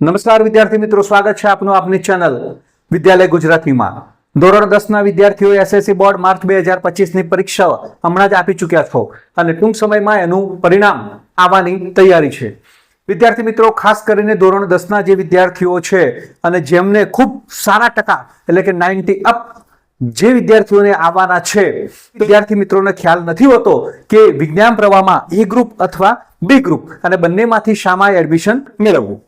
નમસ્કાર વિદ્યાર્થી મિત્રો, સ્વાગત છે આપનું આપની ચેનલ વિદ્યાલય ગુજરાતીમાં. ધોરણ દસના વિદ્યાર્થીઓ એસએસસી બોર્ડ માર્ચ બે હજાર પચીસની પરીક્ષા હમણાં જ આપી ચૂક્યા છો અને ટૂંક સમયમાં એનું પરિણામ આવવાની તૈયારી છે. વિદ્યાર્થી મિત્રો, ખાસ કરીને ધોરણ દસના જે વિદ્યાર્થીઓ છે અને જેમને ખૂબ સારા ટકા એટલે કે નાઇન્ટી અપ જે વિદ્યાર્થીઓને આવવાના છે, વિદ્યાર્થી મિત્રોને ખ્યાલ નથી હોતો કે વિજ્ઞાન પ્રવાહમાં એ ગ્રુપ અથવા બી ગ્રુપ અને બંનેમાંથી શામાં એડમિશન મેળવવું.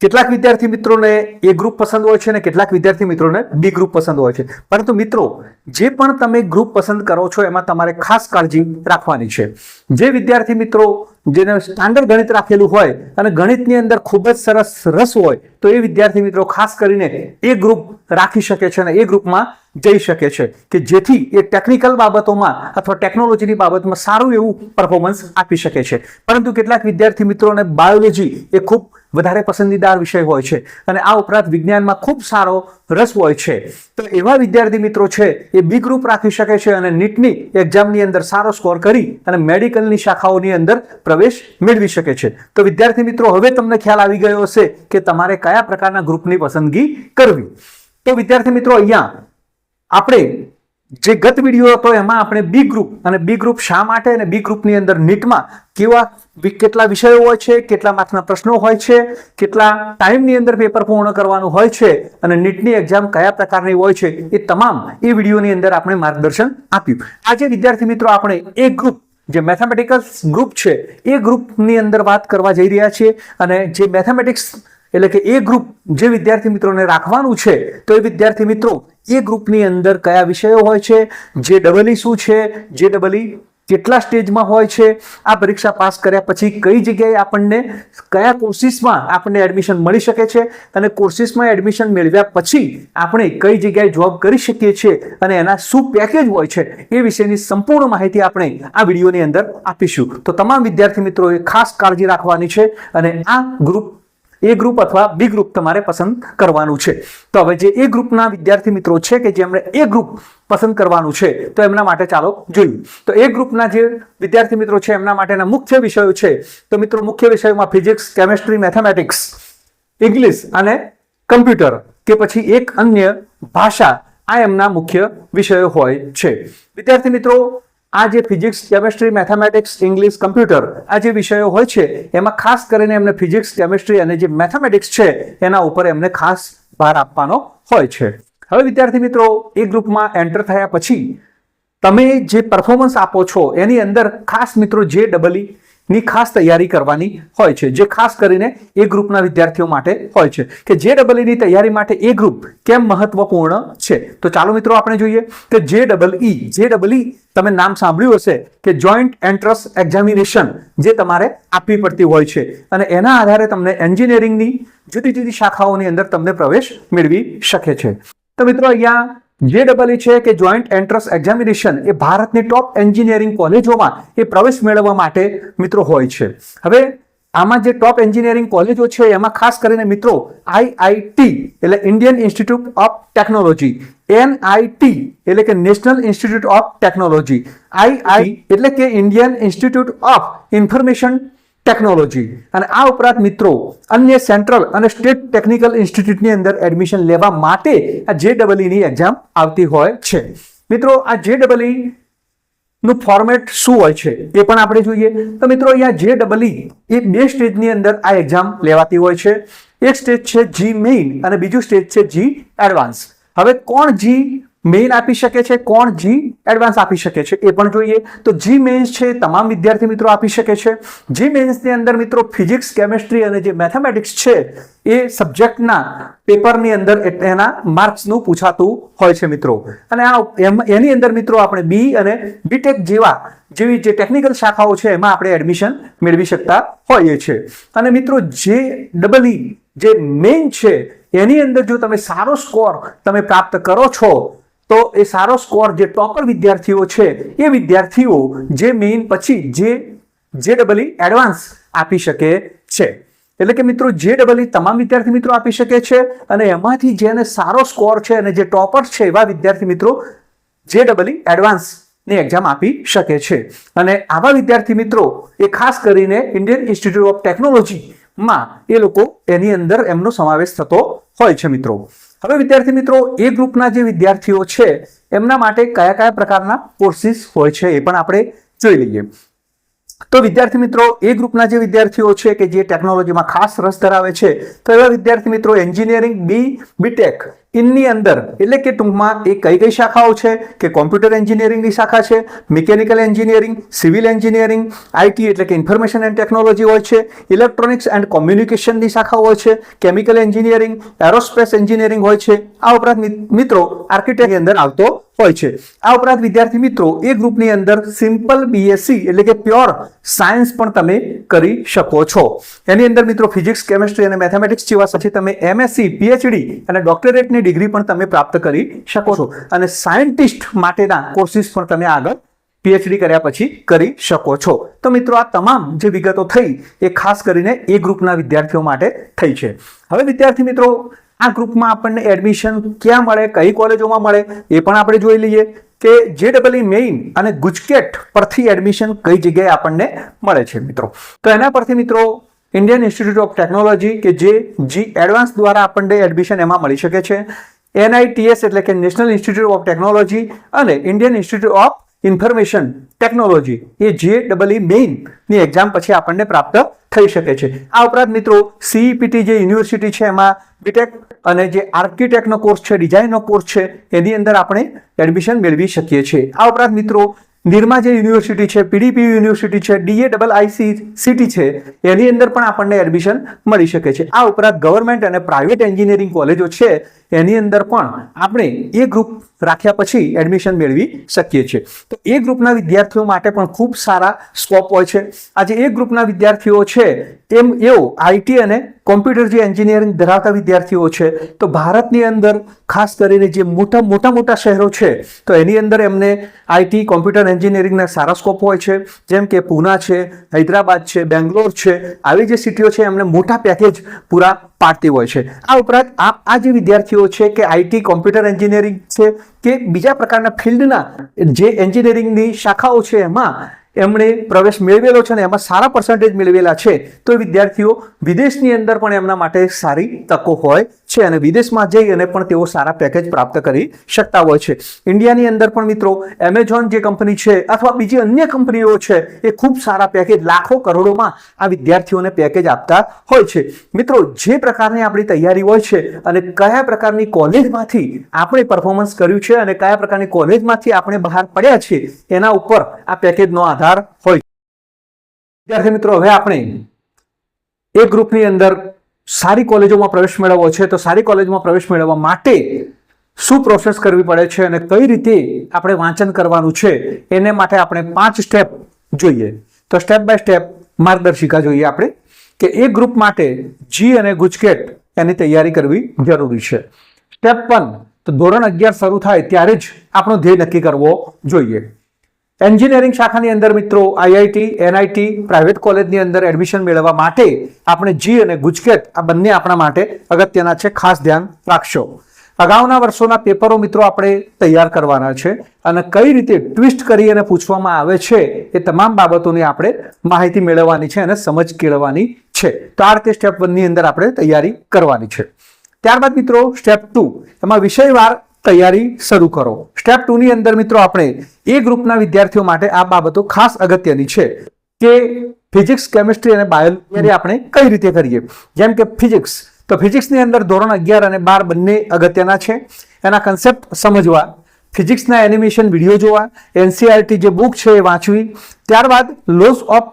કેટલાક વિદ્યાર્થી મિત્રોને એ ગ્રુપ પસંદ હોય છે અને કેટલાક વિદ્યાર્થી મિત્રોને બી ગ્રુપ પસંદ હોય છે. પરંતુ મિત્રો, જે પણ તમે ગ્રુપ પસંદ કરો છો, એમાં તમારે ખાસ કાળજી રાખવાની છે. જે વિદ્યાર્થી મિત્રો, જેને સ્ટાન્ડર્ડ ગણિત રાખેલું હોય અને ગણિતની અંદર ખૂબ જ સરસ રસ હોય, તો એ વિદ્યાર્થી મિત્રો ખાસ કરીને એ ગ્રુપ રાખી શકે છે અને એ ગ્રુપમાં જઈ શકે છે કે જેથી એ ટેકનિકલ બાબતોમાં અથવા ટેકનોલોજીની બાબતમાં સારું એવું પરફોર્મન્સ આપી શકે છે. પરંતુ કેટલાક વિદ્યાર્થી મિત્રોને બાયોલોજી એ ખૂબ વધારે પસંદીદાર વિષય હોય છે. અને આ ઉપરાંત વિજ્ઞાનમાં ખૂબ સારો રસ હોય છે. તો એવા વિદ્યાર્થી મિત્રો છે, એ બી ગ્રુપ રાખી શકે છે અને નીટની એક્ઝામની અંદર સારો સ્કોર કરી અને મેડિકલની શાખાઓની અંદર પ્રવેશ મેળવી શકે છે. તો વિદ્યાર્થી મિત્રો, હવે તમને ખ્યાલ આવી ગયો હશે કે તમારે કયા પ્રકારના ગ્રુપની પસંદગી કરવી. તો વિદ્યાર્થી મિત્રો, અહીંયા આપણે જે ગત વીડિયો હતો, એમાં આપણે બી ગ્રુપ અને બી ગ્રુપ શા માટે અને બી ગ્રુપની અંદર નીટમાં કેવા કેટલા વિષયો હોય છે, કેટલા માર્ક્સના પ્રશ્નો હોય છે, કેટલા ટાઈમની અંદર પેપર પૂર્ણ કરવાનું હોય છે અને નીટની એક્ઝામ કયા પ્રકારની હોય છે એ તમામ એ વિડીયોની અંદર આપણે માર્ગદર્શન આપ્યું. આજે વિદ્યાર્થી મિત્રો આપણે એ ગ્રુપ જે મેથેમેટિકલ ગ્રુપ છે, એ ગ્રુપની અંદર વાત કરવા જઈ રહ્યા છીએ અને જે મેથેમેટિક્સ એટલે કે એ ગ્રુપ જે વિદ્યાર્થી મિત્રોને રાખવાનું છે, તો એ વિદ્યાર્થી મિત્રો એ ગ્રુપની અંદર કયા વિષયો હોય છે, જે ડબલઈ શું છે, જે ડબલઈ કેટલા સ્ટેજમાં હોય છે, આ પરીક્ષા પાસ કર્યા પછી કઈ જગ્યાએ આપણને કયા કોર્સિસમાં આપણને એડમિશન મળી શકે છે અને કોર્સિસમાં એડમિશન મેળવ્યા પછી આપણે કઈ જગ્યાએ જોબ કરી શકીએ છીએ અને એના શું પેકેજ હોય છે એ વિશેની સંપૂર્ણ માહિતી આપણે આ વિડીયોની અંદર આપીશું. તો તમામ વિદ્યાર્થી મિત્રોએ ખાસ કાળજી રાખવાની છે અને આ ગ્રુપ એ ગ્રુપ અથવા બી ગ્રુપ તમારે પસંદ કરવાનું છે. તો હવે જે એ ગ્રુપના વિદ્યાર્થી મિત્રો છે કે જેમણે એ ગ્રુપ પસંદ કરવાનું છે, તો એમના માટે ચાલો જોઈએ. તો એ ગ્રુપના જે વિદ્યાર્થી મિત્રો છે, એમના માટેના મુખ્ય વિષયો છે. તો મિત્રો, મુખ્ય વિષયોમાં ફિઝિક્સ, કેમેસ્ટ્રી, મેથેમેટિક્સ, ઇંગ્લિશ અને કમ્પ્યુટર કે પછી એક અન્ય ભાષા આ એમના મુખ્ય વિષયો હોય છે. વિદ્યાર્થી મિત્રો આ જે physics, chemistry, mathematics, English, computer આ જે વિષયો હોય છે, એમાં ખાસ કરીને એમને ફિઝિક્સ, કેમેસ્ટ્રી અને જે મેથેમેટિક્સ છે, એના ઉપર એમને ખાસ ભાર આપવાનો હોય છે. હવે વિદ્યાર્થી મિત્રો, એ ગ્રુપમાં એન્ટર થયા પછી તમે જે પરફોર્મન્સ આપો છો, એની અંદર ખાસ મિત્રો જે ડબલઈ ની ખાસ તૈયારી કરવાની હોય છે. જે ખાસ કરીને એ ગ્રુપના વિદ્યાર્થીઓ માટે હોય છે કે જે ડબલ ઈની તૈયારી માટે એ ગ્રુપ કેમ મહત્વપૂર્ણ છે? તો ચાલો મિત્રો આપણે જોઈએ કે જે ડબલ ઈ જે ડબલ ઈ તમે નામ સાંભળ્યું હશે કે જોઈન્ટ એન્ટ્રન્સ એક્ઝામિનેશન જે તમારે આપવી પડતી હોય છે. અને એના આધારે તમને એન્જિનિયરિંગની જુદી જુદી શાખાઓની અંદર તમને પ્રવેશ મેળવી શકે છે. તો મિત્રો અહીંયા જે ડબલ છે કે જોઈન્ટ એન્ટ્રન્સ એક્ઝામિનેશન એ ભારતની ટોપ એન્જિનિયરિંગ કોલેજોમાં એ પ્રવેશ મેળવવા માટે મિત્રો હોય છે. હવે આમાં જે ટોપ એન્જિનિયરિંગ કોલેજો છે એમાં ખાસ કરીને મિત્રો આઈઆઈટી એટલે Indian institute of technology NIT એટલે કે national institute of technology II એટલે કે Indian institute of information technology અને આ ઉપરાંત મિત્રો, અન્ય સેન્ટ્રલ અને સ્ટેટ ટેકનિકલ ઇન્સ્ટિટ્યૂટની અંદર એડમિશન લેવા માટે આ જે ડબલઈની એક્ઝામ આવતી હોય છે. મિત્રો, આ જે નું ફોર્મેટ શું હોય છે? એ પણ આપણે જોઈએ. તો મિત્રો, અહીંયા જે ડબલઈ એ બે સ્ટેજની અંદર આ એક્ઝામ લેવાતી હોય છે. એક સ્ટેજ છે જી મેઇન અને બીજું સ્ટેજ છે જી એડવાન્સ હવે કોણ જી મેઇન આપી શકે છે, કોણ જી એડવાન્સ આપી શકે છે, એ પણ જોઈએ. તો જી મેઇન્સ છે તમામ વિદ્યાર્થી મિત્રો આપી શકે છે. જી મેઇન્સની અંદર મિત્રો ફિઝિક્સ કેમેસ્ટ્રી અને જે મેથેમેટિક્સ છે, એ સબ્જેક્ટના પેપરની અંદર એના માર્ક્સનું પૂછાતું હોય છે મિત્રો. અને આ એની અંદર મિત્રો આપણે બી અને બીટેક જેવા જેવી જે ટેકનિકલ શાખાઓ છે, એમાં આપણે એડમિશન મેળવી શકતા હોઈએ છીએ અને મિત્રો જે ડબલ જે મેઇન છે, એની અંદર જો તમે સારો સ્કોર તમે પ્રાપ્ત કરો છો તો એ સારો સ્કોર જે ટોપર વિદ્યાર્થીઓ છે, એ વિદ્યાર્થીઓ જે મેઇન પછી જે જે ડબલઈ એડવાન્સ આપી શકે છે. એટલે કે મિત્રો જે ડબલઈ તમામ વિદ્યાર્થી મિત્રો આપી શકે છે અને એમાંથી જેને સારો સ્કોર છે અને જે ટોપર છે એવા વિદ્યાર્થી મિત્રો જે ડબલ એડવાન્સની એક્ઝામ આપી શકે છે. અને આવા વિદ્યાર્થી મિત્રો, એ ખાસ કરીને ઇન્ડિયન ઇન્સ્ટિટ્યૂટ ઓફ ટેકનોલોજીમાં એ લોકો એની અંદર એમનો સમાવેશ થતો હોય છે મિત્રો. હવે વિદ્યાર્થી મિત્રો, એ ગ્રુપના જે વિદ્યાર્થીઓ છે, એમના માટે કયા કયા પ્રકારના કોર્સિસ હોય છે એ પણ આપણે જોઈ લઈએ. તો વિદ્યાર્થી મિત્રો, એ ગ્રુપના જે વિદ્યાર્થીઓ છે કે જે ટેકનોલોજીમાં ખાસ રસ ધરાવે છે, તો એવા વિદ્યાર્થી મિત્રો એન્જિનિયરિંગ બી બીટેક ઇનની અંદર, એટલે કે ટૂંકમાં એ કઈ કઈ શાખાઓ છે? કે કોમ્પ્યુટર એન્જિનિયરિંગની શાખા છે, mechanical engineering, civil engineering, IT એટલે કે ઇન્ફોર્મેશન એન્ડ ટેકનોલોજી હોય છે, ઇલેક્ટ્રોનિક્સ એન્ડ કોમ્યુનિકેશનની શાખા હોય છે, કેમિકલ એન્જિનિયરિંગ, એરોસ્પેસ એન્જિનિયરિંગ હોય છે. આ ઉપરાંત મિત્રો, આર્કિટેક્ટની અંદર આવતો હોય છે. આ ઉપરાંત વિદ્યાર્થી મિત્રો, એ ગ્રુપની અંદર સિમ્પલ બીએસસી એટલે કે પ્યોર સાયન્સ પણ તમે કરી શકો છો. એની અંદર મિત્રો ફિઝિક્સ કેમેસ્ટ્રી અને મેથેમેટિક્સ જેવા પછી તમે એમએસસી પીએચડી અને ડોક્ટરેટની ડિગ્રી પણ તમે પ્રાપ્ત કરી શકો છો. અને સાયન્ટિસ્ટ માટેના કોર્સિસ પણ તમે આગળ પીએચડી કર્યા પછી કરી શકો છો. તો મિત્રો, આ તમામ જે વિગતો થઈ એ ખાસ કરીને એ ગ્રુપના વિદ્યાર્થીઓ માટે થઈ છે. હવે વિદ્યાર્થી મિત્રો આ ગ્રુપમાં આપણને એડમિશન ક્યાં મળે, કઈ કોલેજોમાં મળે, એ પણ આપણે જોઈ લઈએ કે જે ડબલ મેઇન અને ગુજકેટ પરથી એડમિશન કઈ જગ્યાએ આપણને મળે છે મિત્રો. તો એના પરથી મિત્રો ઇન્ડિયન ઇન્સ્ટિટ્યૂટ ઓફ ટેકનોલોજી કે જે જી એડવાન્સ દ્વારા આપણને એડમિશન એમાં મળી શકે છે. એનઆઈટીએસ એટલે કે નેશનલ ઇન્સ્ટિટ્યૂટ ઓફ ટેકનોલોજી અને Indian institute of information, technology, એ જે ડબલ મેઇનની એક્ઝામ પછી આપણને પ્રાપ્ત થઈ શકે છે. આ ઉપરાંત મિત્રો સીઈપીટી જે યુનિવર્સિટી છે એમાં બીટેક અને જે આર્કિટેક્ટનો કોર્સ છે ડિઝાઇનનો કોર્સ છે, એની અંદર આપણે એડમિશન મેળવી શકીએ છીએ. આ ઉપરાંત મિત્રો, નિરમા જે યુનિવર્સિટી છે પીડીપી યુનિવર્સિટી છે ડીએ ડબલ આઈસી સીટી છે, એની અંદર પણ આપણને એડમિશન મળી શકે છે. આ ઉપરાંત ગવર્મેન્ટ અને પ્રાઇવેટ એન્જિનિયરિંગ કોલેજો છે એની અંદર પણ આપણે એ ગ્રુપ રાખ્યા પછી એડમિશન મેળવી શકીએ છીએ. તો એ ગ્રુપના વિદ્યાર્થીઓ માટે પણ ખૂબ સારા સ્કોપ હોય છે. આજે એ ગ્રુપના વિદ્યાર્થીઓ છે, એમ એવો આઈટી અને કોમ્પ્યુટર જે એન્જિનિયરિંગ ધરાવતા વિદ્યાર્થીઓ છે, તો ભારતની અંદર ખાસ કરીને જે મોટા મોટા મોટા શહેરો છે, તો એની અંદર એમને આઈટી કોમ્પ્યુટર એન્જિનિયરિંગના સારા સ્કોપ હોય છે. જેમ કે પૂના છે, હૈદરાબાદ છે, બેંગ્લોર છે, આવી જે સિટીઓ છે, એમને મોટા પેકેજ પૂરા પાડતી હોય છે. આ ઉપરાંત આ આ જે વિદ્યાર્થીઓ છે કે આઈટી કોમ્પ્યુટર એન્જિનિયરિંગ છે કે બીજા પ્રકારના ફિલ્ડના જે એન્જિનિયરિંગની શાખાઓ છે એમાં એમણે પ્રવેશ મેળવેલો છે અને એમાં સારા પર્સન્ટેજ મેળવેલા છે, તો વિદ્યાર્થીઓ વિદેશની અંદર પણ એમના માટે સારી તકો હોય છે અને વિદેશમાં જઈ અને પણ તેઓ સારા પેકેજ પ્રાપ્ત કરી શકતા હોય છે. ઇન્ડિયાની અંદર પણ મિત્રો એમેઝોન જે કંપની છે અથવા બીજી અન્ય કંપનીઓ છે, એ ખૂબ સારા પેકેજ લાખો કરોડોમાં આ વિદ્યાર્થીઓને પેકેજ આપતા હોય છે. મિત્રો, જે પ્રકારની આપણી તૈયારી હોય છે અને કયા પ્રકારની કોલેજમાંથી આપણે પરફોર્મન્સ કર્યું છે અને કયા પ્રકારની કોલેજમાંથી આપણે બહાર પડ્યા છે એના ઉપર આ પેકેજનો આધાર હોય વિદ્યાર્થી મિત્રો, હવે આપણે એ ગ્રુપની અંદર સારી કોલેજોમાં પ્રવેશ મેળવવો છે, તો સારી કોલેજમાં પ્રવેશ મેળવવા માટે શું પ્રોસેસ કરવી પડે છે અને કઈ રીતે આપણે વાંચન કરવાનું છે, એને માટે આપણે પાંચ સ્ટેપ જોઈએ. તો સ્ટેપ બાય સ્ટેપ માર્ગદર્શિકા જોઈએ આપણે કે એ ગ્રુપ માટે જી અને ગુજકેટ એની તૈયારી કરવી જરૂરી છે. સ્ટેપ વન તો ધોરણ અગિયાર શરૂ થાય ત્યારે જ આપણો ધ્યેય નક્કી કરવો જોઈએ. એન્જિનિયરિંગ શાખાની અંદર મિત્રો આઈઆઈટી, એનઆઈટી, પ્રાઇવેટ કોલેજની અંદર એડમિશન મેળવવા માટે આપણે જી અને ગુજકેટ આ બંને આપણા માટે અગત્યના છે. ખાસ ધ્યાન રાખશો. અગાઉના વર્ષોના પેપરો મિત્રો આપણે તૈયાર કરવાના છે અને કઈ રીતે ટ્વિસ્ટ કરી અને પૂછવામાં આવે છે એ તમામ બાબતોની આપણે માહિતી મેળવવાની છે અને સમજ કેળવવાની છે. તો આ રીતે સ્ટેપ વનની અંદર આપણે તૈયારી કરવાની છે. ત્યારબાદ મિત્રો સ્ટેપ ટુ. એમાં વિષયવાર તૈયારી શરૂ કરો. સ્ટેપ ટુ ની અંદર મિત્રો આપણે એ ગ્રુપના વિદ્યાર્થીઓ માટે આ બાબતો ખાસ અગત્યની છે કે ફિઝિક્સ કેમિસ્ટ્રી અને બાયોલોજી આપણે કઈ રીતે કરીએ? જેમ કે ફિઝિક્સ તો ફિઝિક્સની અંદર ધોરણ અગિયાર અને બાર બંને અગત્યના છે. એના કન્સેપ્ટ સમજવા ફિઝિક્સના એનિમેશન વીડિયો જોવા એનસીઆરટી જે બુક છે એ વાંચવી, ત્યારબાદ laws of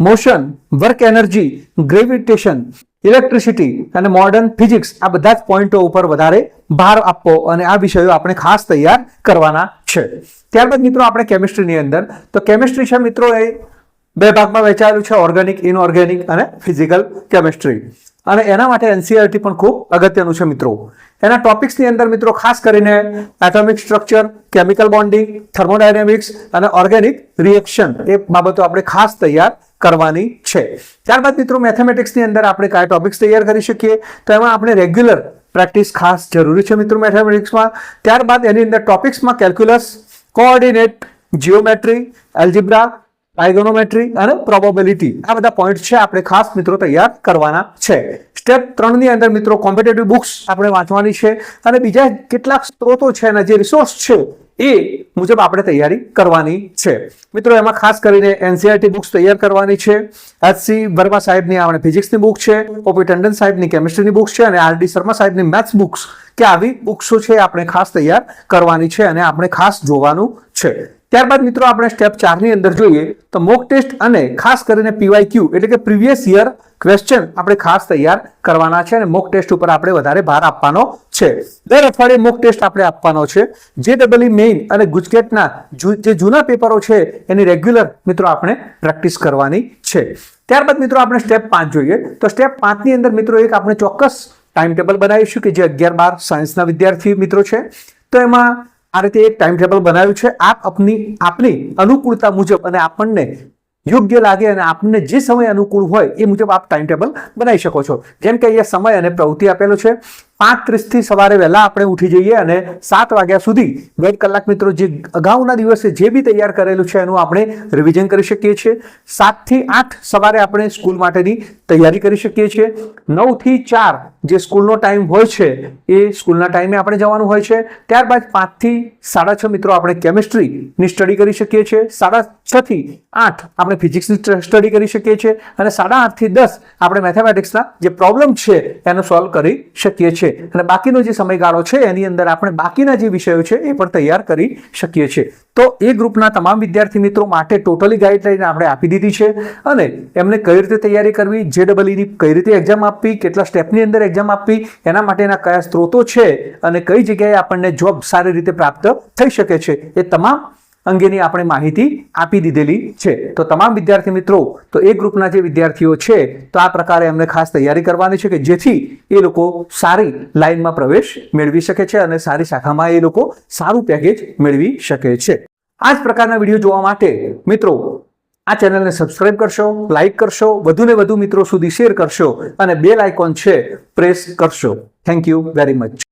motion work energy gravitation electricity અને મોડર્ન ફિઝિક્સ આ બધા જ પોઈન્ટો ઉપર વધારે ભાર આપવો અને આ વિષયો આપણે ખાસ તૈયાર કરવાના છે. ત્યારબાદ મિત્રો આપણે કેમિસ્ટ્રીની અંદર. તો કેમિસ્ટ્રી છે મિત્રો એ બે ભાગમાં વહેંચાયેલું છે ઓર્ગેનિક ઇનઓર્ગેનિક અને ફિઝિકલ કેમિસ્ટ્રી અને એના માટે એનસીઆરટી પણ ખૂબ અગત્યનું છે મિત્રો. એના ટોપિક્સની અંદર મિત્રો ખાસ કરીને atomic structure chemical bonding thermodynamics અને ઓર્ગેનિક રિએક્શન એ બાબતો આપણે ખાસ તૈયાર કરવાની છે. ત્યારબાદ મિત્રો મેથેમેટિક્સની અંદર આપણે કયા ટોપિક્સ તૈયાર કરી શકીએ. તો એમાં આપણે રેગ્યુલર પ્રેક્ટિસ ખાસ જરૂરી છે મિત્રો મેથેમેટિક્સમાં ત્યારબાદ એની અંદર ટોપિક્સમાં calculus coordinate geometry algebra trigonometry અને પ્રોબેબિલિટી આ બધા પોઈન્ટ છે આપણે ખાસ મિત્રો તૈયાર કરવાના છે. સ્ટેપ ત્રણની અંદર મિત્રો કોમ્પિટેટિવ બુક્સ આપણે વાંચવાની છે અને બીજા કેટલાક સ્ત્રોતો છે અને જે રિસોર્સ છે એ મુજબ આપણે તૈયારી કરવાની છે. મિત્રો, એમાં ખાસ કરીને એનસીઆરટી બુક્સ તૈયાર કરવાની છે. એચસી વર્મા સાહેબની આપણે ફિઝિક્સની બુક છે, ઓપી ટંડન સાહેબની કેમિસ્ટ્રીની બુક છે અને આર ડી શર્મા સાહેબની મેથ્સ બુક્સ કે આવી બુક્સો છે આપણે ખાસ તૈયાર કરવાની છે અને આપણે ખાસ જોવાનું છે. ત્યારબાદ મિત્રો, આપણે સ્ટેપ ચારની અંદર જોઈએ તો મોક ટેસ્ટ અને ખાસ કરીને પીવાય ક્યુ એટલે કે પ્રીવિયસ યર ક્વેશ્ચન આપણે ખાસ તૈયાર કરવાના છે અને મોક ટેસ્ટ ઉપર આપણે વધારે ભાર આપવાનો છે. દર અઠવાડિયે મોક ટેસ્ટ આપણે આપવાનો છે. જે ડબલઈ મેઇન અને ગુજકેટના જે જૂના પેપરો છે, એની રેગ્યુલર મિત્રો આપણે પ્રેક્ટિસ કરવાની છે. ત્યારબાદ મિત્રો આપણે સ્ટેપ પાંચ જોઈએ. તો સ્ટેપ પાંચની અંદર મિત્રો એક આપણે ચોક્કસ ટાઈમ ટેબલ બનાવીશું કે જે અગિયાર બાર સાયન્સના વિદ્યાર્થી મિત્રો છે. તો એમાં આ રીતે એક ટાઈમ ટેબલ બનાવ્યું છે. આપ આપની આપની અનુકૂળતા મુજબ અને આપણને યોગ્ય લાગે અને આપને જે સમય અનુકૂળ હોય એ મુજબ આપ ટાઈમ ટેબલ બનાવી શકો છો. જેમ કે અહીંયા સમય અને પ્રવૃત્તિ આપેલો છે. પાંચ ત્રીસથી સવારે વહેલા આપણે ઉઠી જઈએ અને સાત વાગ્યા સુધી દોઢ કલાક મિત્રો જે અગાઉના દિવસે જે બી તૈયાર કરેલું છે એનું આપણે રિવિઝન કરી શકીએ છીએ. સાતથી આઠ સવારે આપણે સ્કૂલ માટેની તૈયારી કરી શકીએ છીએ. નવથી ચાર જે સ્કૂલનો ટાઈમ હોય છે એ સ્કૂલના ટાઈમે આપણે જવાનું હોય છે. ત્યારબાદ પાંચથી સાડા છ મિત્રો આપણે કેમિસ્ટ્રીની સ્ટડી કરી શકીએ છીએ. સાડા છથી આઠ આપણે ફિઝિક્સની સ્ટડી કરી શકીએ છીએ. અને સાડા આઠથી દસ આપણે મેથેમેટિક્સના જે પ્રોબ્લેમ છે એનો સોલ્વ કરી શકીએ છીએ. અને બાકીનો જે સમયગાળો છે, એની અંદર આપણે બાકીના જે વિષયો છે, એ પણ તૈયાર કરી શકીએ છીએ. તો એ ગ્રુપના તમામ વિદ્યાર્થી મિત્રો માટે ટોટલી ગાઈડલાઈન આપણે આપી દીધી છે અને એમને કઈ રીતે તૈયારી કરવી જે ડબલઈની કઈ રીતે એક્ઝામ આપવી, કેટલા સ્ટેપની અંદર એક્ઝામ આપવી, એના માટેના કયા સ્ત્રોતો છે અને કઈ જગ્યાએ આપણને જોબ સારી રીતે પ્રાપ્ત થઈ શકે છે, એ તમામ અંગેની આપણે માહિતી આપી દીધેલી છે. તો તમામ વિદ્યાર્થી મિત્રો, તો એ ગ્રુપના જે વિદ્યાર્થીઓ છે, તો આ પ્રકારે એમને ખાસ તૈયારી કરવાની છે કે જેથી એ લોકો સારી લાઇનમાં પ્રવેશ મેળવી શકે છે અને સારી શાખામાં એ લોકો સારું પેકેજ મેળવી શકે છે. આ જ પ્રકારના વીડિયો જોવા માટે મિત્રો, આ ચેનલને સબસ્ક્રાઇબ કરશો, લાઇક કરશો, વધુ ને વધુ મિત્રો સુધી શેર કરશો અને બેલ આઇકોન છે, પ્રેસ કરશો. Thank you very much.